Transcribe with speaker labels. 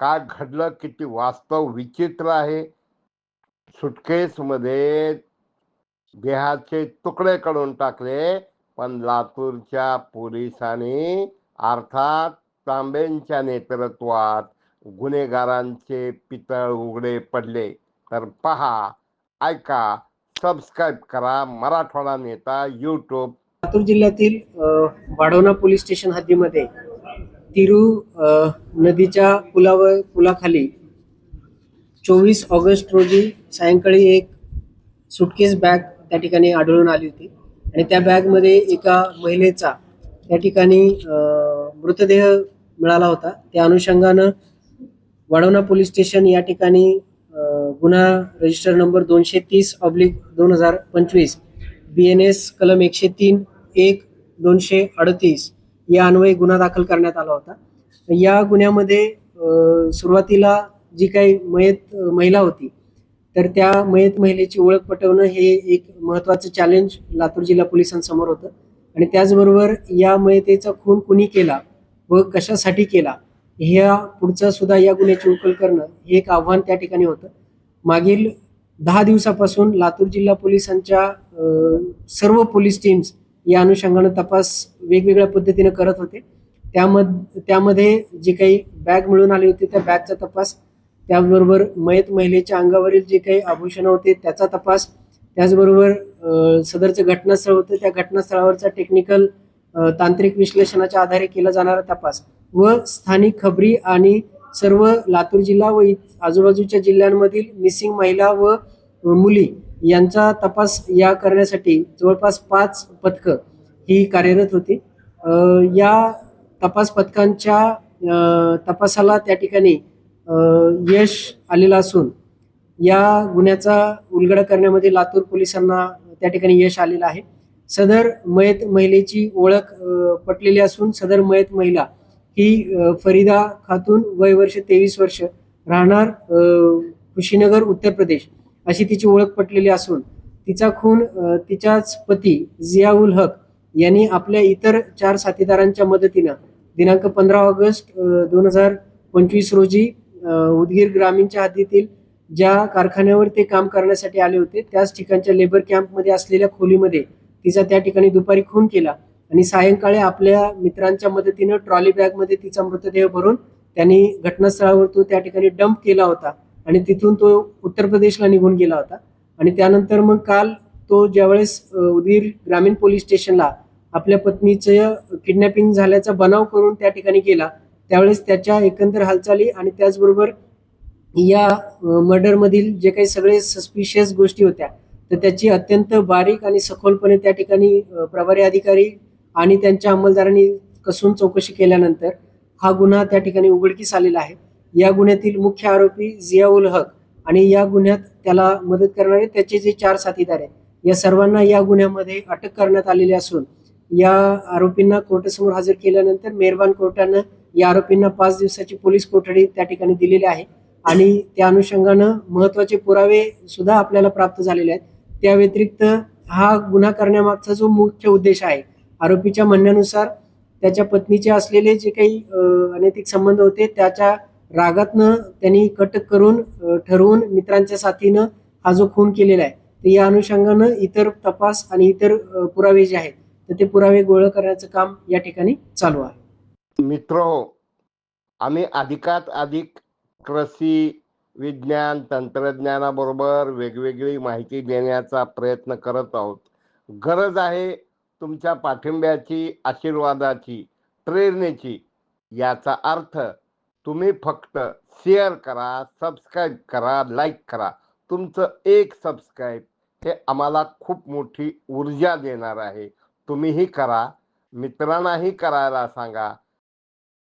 Speaker 1: काय घडलं? किती वास्तव विचित्र आहे. सुटकेसमध्ये देहाचे तुकडे काढून टाकले पण लातूरच्या पोलिसांनी अर्थात तांबेंच्या नेतृत्वात गुन्हेगारांचे पितळ उघडे पडले. तर पहा ऐका सबस्क्राईब करा मराठवाडा नेता यूट्यूब.
Speaker 2: लातूर जिल्ह्यातील वाढवणा पोलीस स्टेशन हद्दीमध्ये तिरू नदीच्या पुलावर पुलाखाली चोवीस ऑगस्ट रोजी सायंकाळी एक सुटकेस बॅग त्या ठिकाणी आढळून आली होती. आणि त्या बॅगमध्ये एका महिलेचा त्या ठिकाणी मृतदेह मिळाला होता. त्या अनुषंगानं वाढवणा पोलीस स्टेशन या ठिकाणी गुन्हा रजिस्टर नंबर दोनशे तीस ऑब्लिक दोन हजार पंचवीस बी एन एस कलम एकशे तीन एक दोनशे अडतीस या अन्वये गुन्हा दाखल करण्यात आला होता. या गुन्ह्यामध्ये सुरुवातीला जी काही मयत महिला होती तर त्या मयत महिलेची ओळख पटवणं हे एक महत्वाचं चॅलेंज लातूर जिल्हा पोलिसांसमोर होतं. आणि त्याचबरोबर या मयतेचा खून कुणी केला व कशासाठी केला ह्या पुढचं सुद्धा या गुन्ह्याची उकल करणं हे एक आव्हान त्या ठिकाणी होतं. मागील दहा दिवसापासून लातूर जिल्हा पोलिसांच्या सर्व पोलीस टीम्स या अनुषंगानं तपास वेगवेगळ्या पद्धतीनं करत होते. त्यामध्ये त्यामध्ये जी काही बॅग मिळून आली होती त्या बॅगचा तपास त्याचबरोबर मयत महिलेच्या अंगावरील जे काही आभूषणं होते त्याचा तपास त्याचबरोबर सदरचं घटनास्थळ होतं त्या घटनास्थळावरचा टेक्निकल तांत्रिक विश्लेषणाच्या आधारे केला जाणारा तपास व स्थानिक खबरी आणि सर्व लातूर जिल्हा व आजूबाजूच्या जिल्ह्यांमधील मिसिंग महिला व मुली यांचा तपास या करण्यासाठी जवळपास पाच पथकं ही कार्यरत होती. या तपास पथकांच्या तपासाला त्या ठिकाणी यश आलेलं असून या गुन्ह्याचा उलगडा करण्यामध्ये लातूर पोलिसांना त्या ठिकाणी यश आलेलं आहे. सदर मयत महिलेची ओळख पटलेली असून सदर मयत महिला ही फरीदा खातून वय वर्ष तेवीस वर्ष राहणार कुशीनगर उत्तर प्रदेश. अशी तिची ओळख पटलेली असून तिचा खून तिच्याच पती जियाउल हक यांनी आपल्या इतर चार साथीदारांच्या मदतीनं दिनांक पंधरा ऑगस्ट दोन हजार पंचवीस रोजी उदगीर ग्रामीणच्या हद्दीतील ज्या कारखान्यावर ते काम करण्यासाठी आले होते त्याच ठिकाणच्या लेबर कॅम्पमध्ये असलेल्या खोलीमध्ये तिचा त्या ठिकाणी दुपारी खून केला आणि सायंकाळी आपल्या मित्रांच्या मदतीनं ट्रॉली बॅगमध्ये तिचा मृतदेह भरून त्यांनी घटनास्थळावर तो त्या ठिकाणी डंप केला होता. आणि तिथून तो उत्तर प्रदेशला निघून गेला होता. आणि त्यानंतर मग काल तो ज्यावेळेस उदीर उदगीर ग्रामीण पोलीस स्टेशनला आपल्या पत्नीचं किडनॅपिंग झाल्याचा बनाव करून त्या ठिकाणी गेला त्यावेळेस त्याच्या एकंदर हालचाली आणि त्याचबरोबर या मर्डरमधील जे काही सगळे सस्पिशियस गोष्टी होत्या तर त्याची अत्यंत बारीक आणि सखोलपणे त्या ठिकाणी प्रभारी अधिकारी आणि त्यांच्या अंमलदारांनी कसून चौकशी केल्यानंतर हा गुन्हा त्या ठिकाणी उघडकीस आलेला आहे. या गुन्ह्यातील मुख्य आरोपी जियाउल हक आणि या गुन्ह्यात त्याला मदत करणारे त्याचे जे चार साथीदार आहेत या सर्वांना या गुन्ह्यामध्ये अटक करण्यात आलेली असून या आरोपींना कोर्टासमोर हजर केल्यानंतर मेहरबान कोर्टानं या आरोपींना पाच दिवसाची पोलीस कोठडी त्या ठिकाणी दिलेली आहे आणि त्या अनुषंगानं महत्त्वाचे पुरावे सुद्धा आपल्याला प्राप्त झालेले आहेत. त्या व्यतिरिक्त हा गुन्हा करण्यामागचा जो मुख्य उद्देश आहे आरोपीच्या म्हणण्यानुसार त्याच्या पत्नीचे असलेले जे काही अनैतिक संबंध होते त्याच्या रागातनं त्यांनी कट करून ठरवून मित्रांच्या साथीनं हा जो खून केलेला आहे तर या अनुषंगानं इतर तपास आणि इतर पुरावे जे आहेत तर ते पुरावे गोळा करण्याचं काम या ठिकाणी चालू आहे.
Speaker 1: मित्र आम्ही अधिकात अधिक कृषी विज्ञान तंत्रज्ञानाबरोबर वेगवेगळी माहिती देण्याचा प्रयत्न करत आहोत. गरज आहे तुमच्या पाठिंब्याची आशीर्वादाची प्रेरणेची याचा अर्थ तुम्ही फक्त शेअर करा सबस्क्राईब करा लाईक करा. तुमचं एक सबस्क्राईब हे आम्हाला खूप मोठी ऊर्जा देणार आहे. तुम्हीही करा. मित्रांनाही करायला सांगा.